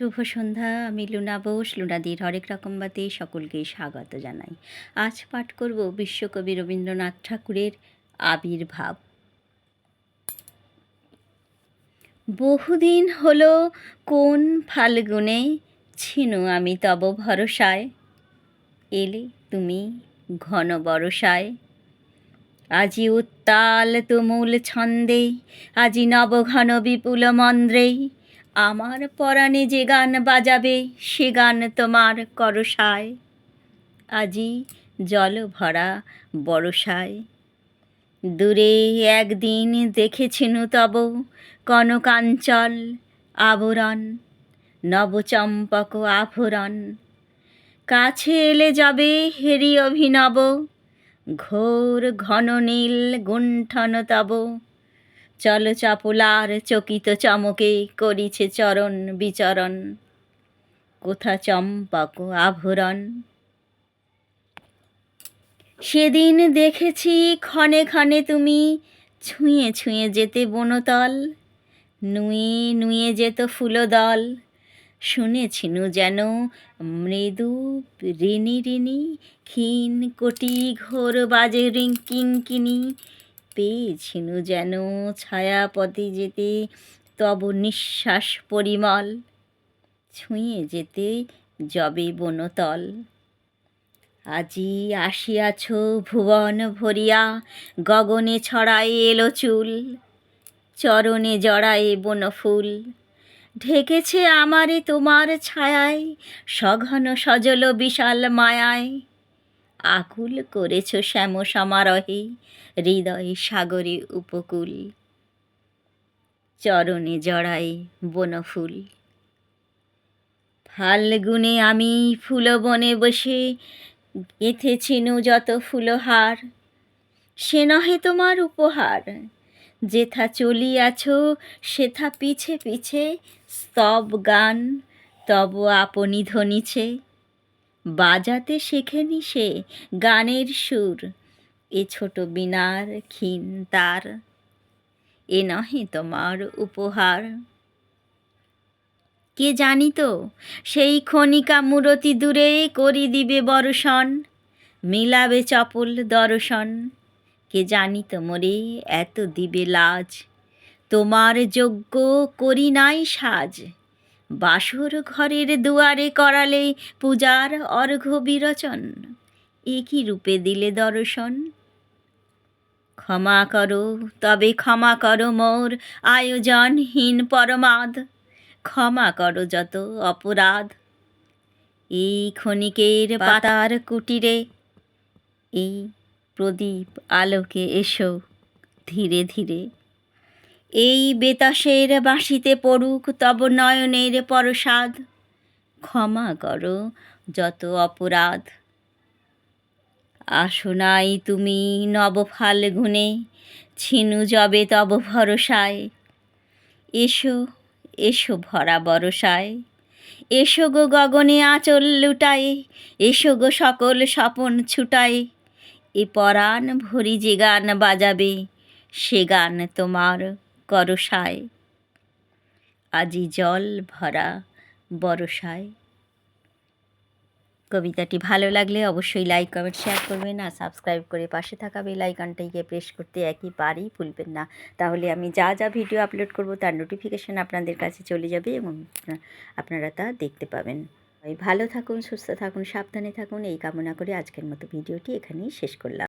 শুভ সন্ধ্যা, আমি লুনা বোস। লুনাদির হরেক রকমবাতে সকলকে স্বাগত জানাই। আজ পাঠ করব বিশ্বকবি রবীন্দ্রনাথ ঠাকুরের আবির্ভাব। বহুদিন হলো কোন ফাল্গুনে ছিনু আমি তব ভরসায়? এলে তুমি ঘন বরসায়। আজি উত্তাল তুমুল ছন্দে আজি নবঘন বিপুল মন্দ্রেই আমার পরাণে যে গান বাজাবে, সে গান তোমার করসায়। আজি জল ভরা বরসায় দূরে একদিন দেখেছিনু তব কনকাঞ্চল আবরণ, নবচম্পক আভরণ। কাছে এলে যাবে হেরি অভিনব, ঘোর ঘন নীল গুণ্ঠন তব চল চাপলার চকিত চমকে করিছে চরণ বিচরণ। কোথা চম্পক আভরণ? সেদিন দেখেছি ক্ষণে ক্ষণে তুমি ছুঁয়ে ছুঁয়ে যেতে বনতল, নুয়ে নুয়ে যেত ফুলদল। শুনেছিনু যেন মৃদু ঋণী ঋণী ক্ষীণ কোটি ঘোর বাজে রিং কিঙ্কিনি পেয়েছিনু যেন ছায়াপথে যেতে তব নিঃশ্বাস পরিমল। ছুঁয়ে যেতে যবে বনতল। আজি আসিয়াছ ভুবন ভরিয়া, গগনে ছড়ায় এলো চুল। চরণে জড়ায়ে বনফুল। ঢেকেছে আমারে তোমার ছায়ায়, সঘন সজল বিশাল মায়ায়। আকুল করেছ শ্যাম সমারোহে, হৃদয় সাগরে উপকূল। চরণে জড়ায় বনফুল। ফাল্গুনে আমি ফুলবনে বসে গেঁথেছিনু যত ফুলহার সে নহে তোমার উপহার, যেথা চলিয়াছ সেথা পিছে পিছে স্তব গান, তব আপনি ধ্বনিছে। বাজাতে শেখেনি সে গানের সুর। এ ছোট বিনার ক্ষীণ তার, এ নহে তোমার উপহার। কে জানিত সেই ক্ষণিকা মূরতি দূরে করি দিবে বর্ষণ, মিলাবে চপল দর্শন। কে জানিত মোরে এত দিবে লাজ, তোমার যোগ্য করি নাই সাজ। বাসর ঘরের দুয়ারে করালে পূজার অর্ঘ্য বিরচন। একই রূপে দিলে দর্শন? ক্ষমা করো, তবে ক্ষমা করো মোর আয়োজনহীন পরমাদ। ক্ষমা করো যত অপরাধ। এই ক্ষণিকের পাতার কুটিরে, এই প্রদীপ আলোকে এসো ধীরে ধীরে। এই বেতাসের বাঁশিতে পড়ুক তব নয়নের পরসাদ। ক্ষমা করো যত অপরাধ। আসো নাই তুমি নব ফাল্গুনে, ছিনু যবে তব ভরসায়। এসো এসো ভরা বরসায়। এসো গো গগনে আঁচল লুটায়, এসো গো সকল স্বপন ছুটায়। এ পরাণ ভরি যে গান বাজাবে, সে গান তোমার করসায়। আজি জল ভরা বরসায়। কবিতাটি ভালো লাগলে অবশ্যই লাইক, কমেন্ট, শেয়ার করবেন আর সাবস্ক্রাইব করে পাশে থাকা বেল আইকনটাকে প্রেস করতে একেবারেই ভুলবেন না। তাহলে আমি যা যা ভিডিও আপলোড করব তার নোটিফিকেশান আপনাদের কাছে চলে যাবে এবং আপনারা তা দেখতে পাবেন। ভালো থাকুন, সুস্থ থাকুন, সাবধানে থাকুন। এই কামনা করে আজকের মতো ভিডিওটি এখানেই শেষ করলাম।